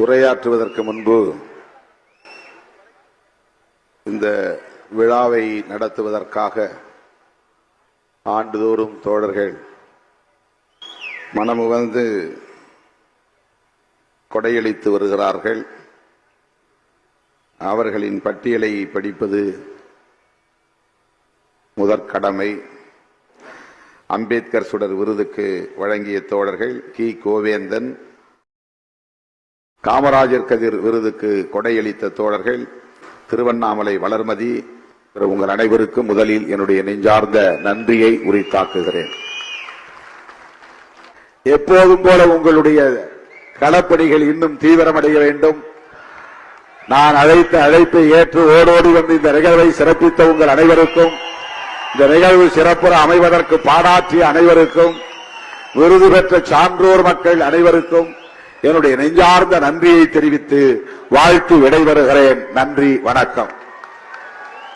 உரையாற்றுவதற்கு முன்பு இந்த விழாவை நடத்துவதற்காக ஆண்டுதோறும் தோழர்கள் மனமுவந்து கொடையளித்து வருகிறார்கள். அவர்களின் பட்டியலை படிப்பது முதற்கடமை அம்பேத்கர் சுடர் விருதுக்கு வழங்கிய தோழர்கள் கி. கோவேந்தன் காமராஜர் கதிர் விருதுக்கு கொடையளித்த தோழர்கள் திருவண்ணாமலை வளர்மதி உங்கள் அனைவருக்கும் முதலில் என்னுடைய நெஞ்சார்ந்த நன்றியை உரித்தாக்குகிறேன். எப்போதும் போல உங்களுடைய களப்பணிகள் இன்னும் தீவிரமடைய வேண்டும். நான் அழைத்த அழைப்பை ஏற்று ஓடோடி வந்து இந்த நிகழ்வை சிறப்பித்த உங்கள் அனைவருக்கும் இந்த நிகழ்வு சிறப்புற அமைவதற்கு பாடாற்றிய அனைவருக்கும் விருது பெற்ற சான்றோர் மக்கள் அனைவருக்கும் என்னுடைய நெஞ்சார்ந்த நன்றியை தெரிவித்து வாழ்த்து விடைபெறுகிறேன். நன்றி வணக்கம்.